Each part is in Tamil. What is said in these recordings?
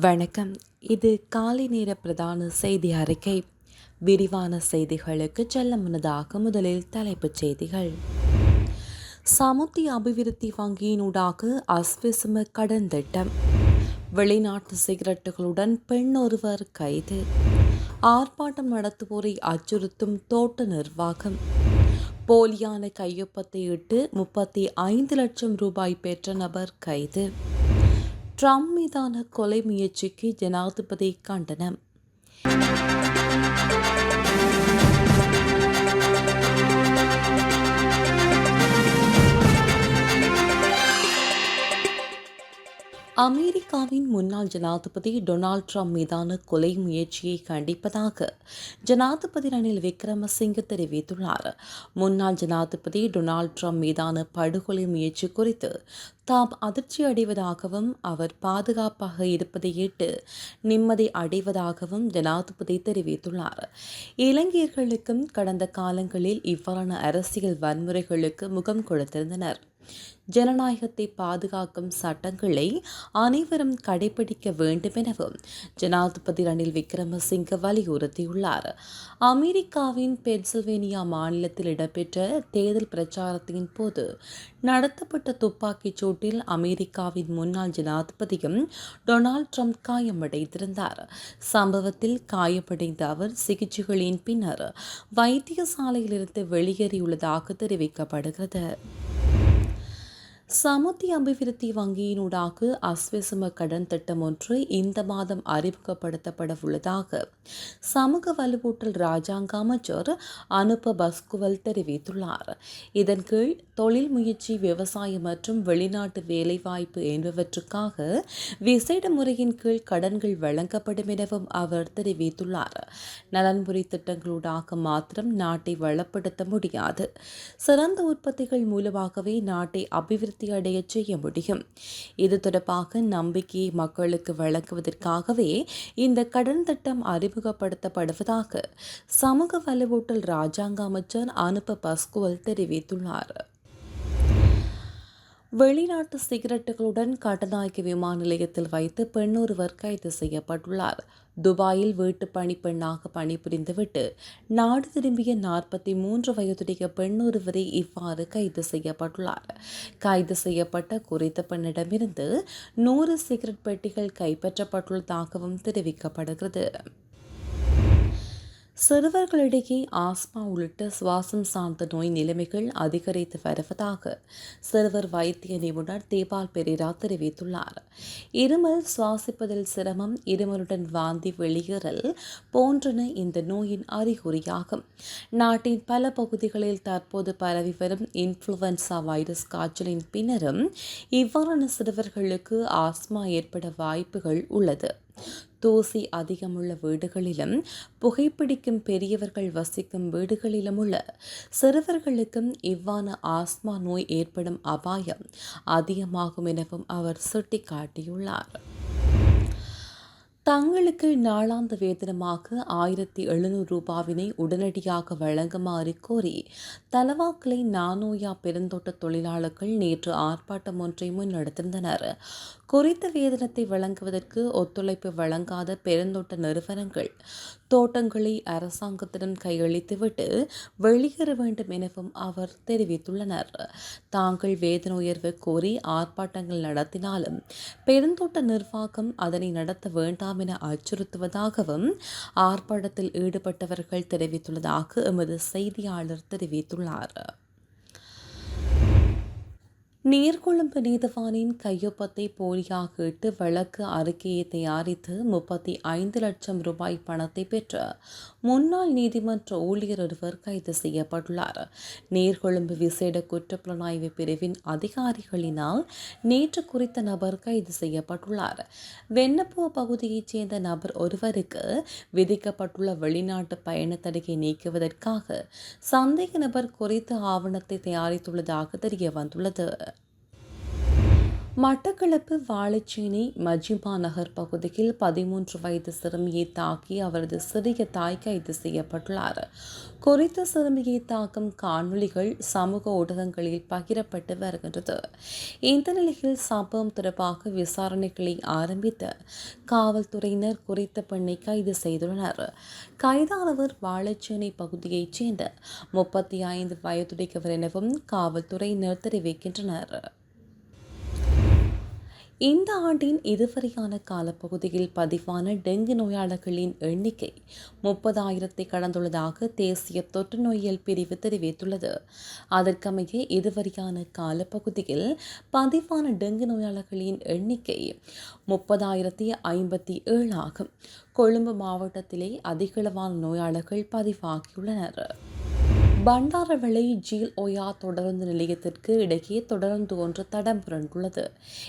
வணக்கம். இது காலை நேர பிரதான செய்தி அறிக்கை. விரிவான செய்திகளுக்கு செல்ல முன்னதாக முதலில் தலைப்புச் செய்திகள். சமுத்தி அபிவிருத்தி வங்கியினூடாக அஸ்விசும கடன் திட்டம். வெளிநாட்டு சிகரெட்டுகளுடன் பெண் ஒருவர் கைது. ஆர்ப்பாட்டம் நடத்துவோரை அச்சுறுத்தும் தோட்ட நிர்வாகம். போலியான கையொப்பத்தை இட்டு முப்பத்தி ஐந்து லட்சம் ரூபாய் பெற்ற நபர் கைது. ட்ரம்ப் மீதான கொலை முயற்சிக்கு ஜனாதிபதி கண்டனம். அமெரிக்காவின் முன்னாள் ஜனாதிபதி டொனால்ட் ட்ரம்ப் மீதான கொலை முயற்சியை கண்டிப்பதாக ஜனாதிபதி ரணில் விக்ரமசிங்க தெரிவித்துள்ளார். முன்னாள் ஜனாதிபதி டொனால்ட் ட்ரம்ப் மீதான படுகொலை முயற்சி குறித்து தாம் அதிர்ச்சி அடைவதாகவும் அவர் பாதுகாப்பாக இருப்பதை ஏட்டு நிம்மதி அடைவதாகவும் ஜனாதிபதி தெரிவித்துள்ளார். இலங்கையர்களுக்கும் கடந்த காலங்களில் இவ்வாறான அரசியல் வன்முறைகளுக்கு முகம் கொடுத்திருந்தனர். ஜனநாயகத்தை பாதுகாக்கும் சட்டங்களை அனைவரும் கடைபிடிக்க வேண்டும் எனவும் ஜனாதிபதி ரணில் விக்ரமசிங்க வலியுறுத்தியுள்ளார். அமெரிக்காவின் பென்சில்வேனியா மாநிலத்தில் இடம்பெற்ற தேர்தல் பிரச்சாரத்தின் போது நடத்தப்பட்ட துப்பாக்கிச் சூட்டில் அமெரிக்காவின் முன்னாள் ஜனாதிபதியும் டொனால்ட் ட்ரம்ப் காயமடைந்திருந்தார். சம்பவத்தில் காயமடைந்த அவர் சிகிச்சைகளின் பின்னர் வைத்தியசாலையிலிருந்து வெளியேறியுள்ளதாக தெரிவிக்கப்படுகிறது. சமுத்தி அபிவிருத்தி வங்கியினூடாக அஸ்வசம கடன் திட்டம் ஒன்று இந்த மாதம் அறிமுகப்படுத்தப்பட உள்ளதாக சமூக வலுவூட்டல் ராஜாங்க அமைச்சர் அனுப்ப பஸ்குவல் தெரிவித்துள்ளார். இதன் கீழ் தொழில் முயற்சி விவசாயம் மற்றும் வெளிநாட்டு வேலைவாய்ப்பு என்பவற்றுக்காக விசேட முறையின் கீழ் கடன்கள் வழங்கப்படும் எனவும் அவர் தெரிவித்துள்ளார். நலன்புரி திட்டங்களூடாக மாத்திரம் நாட்டை வளப்படுத்த முடியாது. சிறந்த உற்பத்திகள் மூலமாகவே நாட்டை அபிவிருத்தி திருப்தி அடைய செய்ய முடியும். இது தொடர்பாக நம்பிக்கையை மக்களுக்கு வழங்குவதற்காகவே இந்த கடன் திட்டம் அறிமுகப்படுத்தப்படுவதாக சமூக வலுவூட்டல் ராஜாங்க அமைச்சர் அனுப்ப பஸ்குவல் தெரிவித்துள்ளார். வெளிநாட்டு சிகரெட்டுகளுடன் கட்டநாயக்க விமான நிலையத்தில் வைத்து பெண்ணொருவர் கைது செய்யப்பட்டுள்ளார். துபாயில் வீட்டு பணிப்பெண்ணாக பணிபுரிந்துவிட்டு நாடு திரும்பிய நாற்பத்தி மூன்று வயதுடைய பெண் ஒருவரை இவ்வாறு கைது செய்யப்பட்டுள்ளார். கைது செய்யப்பட்ட குறித்த பெண்ணிடமிருந்து நூறு சிகரெட் பெட்டிகள் கைப்பற்றப்பட்டுள்ளதாகவும் தெரிவிக்கப்படுகிறது. சிறுவர்களிடையே ஆஸ்மா உள்ளிட்ட சுவாசம் சார்ந்த நோய் நிலைமைகள் அதிகரித்து வருவதாக சிறுவர் வைத்திய நிபுணர் தேபால் பெரேரா தெரிவித்துள்ளார். இருமல் சுவாசிப்பதில் சிரமம் இருமலுடன் வாந்தி வெளியேறல் போன்றன இந்த நோயின் அறிகுறியாகும். நாட்டின் பல பகுதிகளில் தற்போது பரவி வரும் இன்ஃப்ளூவன்சா வைரஸ் காய்ச்சலின் பின்னரும் இவ்வாறான சிறுவர்களுக்கு ஆஸ்மா ஏற்பட வாய்ப்புகள் உள்ளது. தூசி அதிகமுள்ள வீடுகளிலும் புகைப்பிடிக்கும் பெரியவர்கள் வசிக்கும் வீடுகளிலும் உள்ள சிறுவர்களுக்கும் இவ்வான ஆஸ்மா நோய் ஏற்படும் அபாயம் அதிகமாகும் எனவும் அவர் சுட்டிக்காட்டியுள்ளார். தங்களுக்கு நாளாந்த வேதனமாக ஆயிரத்தி எழுநூறு ரூபாவினை உடனடியாக வழங்குமாறு கோரி தலவாக்கலை நானோயா பெருந்தோட்ட தொழிலாளர்கள் நேற்று ஆர்ப்பாட்டம் ஒன்றை முன்னெடுத்திருந்தனர் குறித்த வேதனத்தை வழங்குவதற்கு ஒத்துழைப்பு வழங்காத பெருந்தோட்ட நிறுவனங்கள் தோட்டங்களை அரசாங்கத்திடம் கையளித்துவிட்டு வெளியேற வேண்டும் எனவும் அவர் தெரிவித்துள்ளனர். தாங்கள் வேதன உயர்வு கோரி ஆர்ப்பாட்டங்கள் நடத்தினாலும் பெருந்தோட்ட நிர்வாகம் அதனை நடத்த வேண்டாம் என அச்சுறுத்துவதாகவும் ஆர்ப்பாட்டத்தில் ஈடுபட்டவர்கள் தெரிவித்துள்ளதாக எமது செய்தியாளர் தெரிவித்துள்ளார். நீர்கொழும்பு நீதவானின் கையொப்பத்தை போலியாக இட்டு வழக்கு அறிக்கையை தயாரித்து முப்பத்தி ஐந்து லட்சம் ரூபாய் பணத்தை பெற்ற முன்னாள் நீதிமன்ற ஊழியர் ஒருவர் கைது செய்யப்பட்டுள்ளார். நீர்கொழும்பு விசேட குற்றப்புலனாய்வு பிரிவின் அதிகாரிகளினால் நேற்று குறித்த நபர் கைது செய்யப்பட்டுள்ளார். வெண்ணப்பூ பகுதியைச் சேர்ந்த நபர் ஒருவருக்கு விதிக்கப்பட்டுள்ள வெளிநாட்டு பயண தடையை நீக்குவதற்காக சந்தேக நபர் குறித்த ஆவணத்தை தயாரித்துள்ளதாக தெரிய வந்துள்ளது மட்டக்களப்பு வாழைச்சேனை மஜிபா நகர் பகுதியில் பதிமூன்று வயது சிறுமியை தாக்கி அவரது சிறிய தாய் கைது செய்யப்பட்டுள்ளார். குறித்த சிறுமியை தாக்கும் காணொலிகள் சமூக ஊடகங்களில் பகிரப்பட்டு வருகின்றது. இந்த நிலையில் சம்பவம் தொடர்பாக விசாரணைகளை ஆரம்பித்த காவல்துறையினர் குறித்த பெண்ணை கைது செய்துள்ளனர். கைதானவர் வாழைச்சேனை பகுதியைச் சேர்ந்த முப்பத்தி ஐந்து வயதுடையவர் எனவும் காவல்துறையினர் தெரிவிக்கின்றனர். இந்த ஆண்டின் இதுவரையான காலப்பகுதியில் பதிவான டெங்கு நோயாளர்களின் எண்ணிக்கை முப்பதாயிரத்தை கடந்துள்ளதாக தேசிய தொற்று நோயியல் பிரிவு தெரிவித்துள்ளது. அதற்கமைய இதுவரையான காலப்பகுதியில் பதிவான டெங்கு நோயாளர்களின் எண்ணிக்கை முப்பதாயிரத்தி ஐம்பத்தி ஏழு ஆகும். கொழும்பு மாவட்டத்திலே அதிகளவான நோயாளர்கள் பதிவாகியுள்ளனர். பண்டாரவளை ஜீல் ஒயா தொடருந்து நிலையத்திற்கு இடையே தொடருந்து ஒன்று தடம் புரண்டுள்ளது.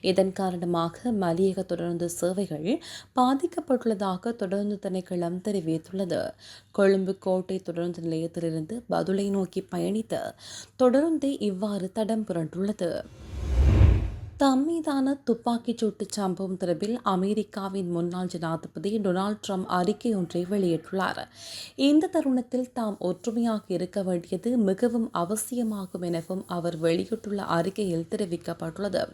இதன் காரணமாக மலியக தொடருந்து சேவைகள் பாதிக்கப்பட்டுள்ளதாக தொடருந்து திணைக்களம் தெரிவித்துள்ளது. கொழும்பு கோட்டை தொடருந்து நிலையத்திலிருந்து பதுளை நோக்கி பயணித்த தொடருந்தே இவ்வாறு தடம் புரண்டுள்ளது. தம் மீதான துப்பாக்கிச் சூட்டு சம்பவம் தொடர்பில் அமெரிக்காவின் முன்னாள் ஜனாதிபதி டொனால்ட் ட்ரம்ப் அறிக்கை ஒன்றை வெளியிட்டுள்ளார். இந்த தருணத்தில் தாம் ஒற்றுமையாக இருக்க வேண்டியது மிகவும் அவசியமாகும் எனவும் அவர் வெளியிட்டுள்ள அறிக்கையில் தெரிவிக்கப்பட்டுள்ளது.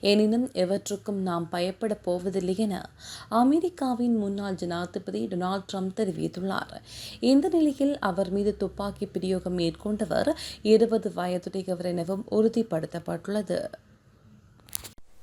எனினும் எவற்றுக்கும் நாம் பயப்பட போவதில்லை என அமெரிக்காவின் முன்னாள் ஜனாதிபதி டொனால்ட் ட்ரம்ப் தெரிவித்துள்ளார். இந்த நிலையில் அவர் மீது துப்பாக்கி பிரயோகம் மேற்கொண்டவர் இருபது வயதுடையவர் எனவும் உறுதிப்படுத்தப்பட்டுள்ளது.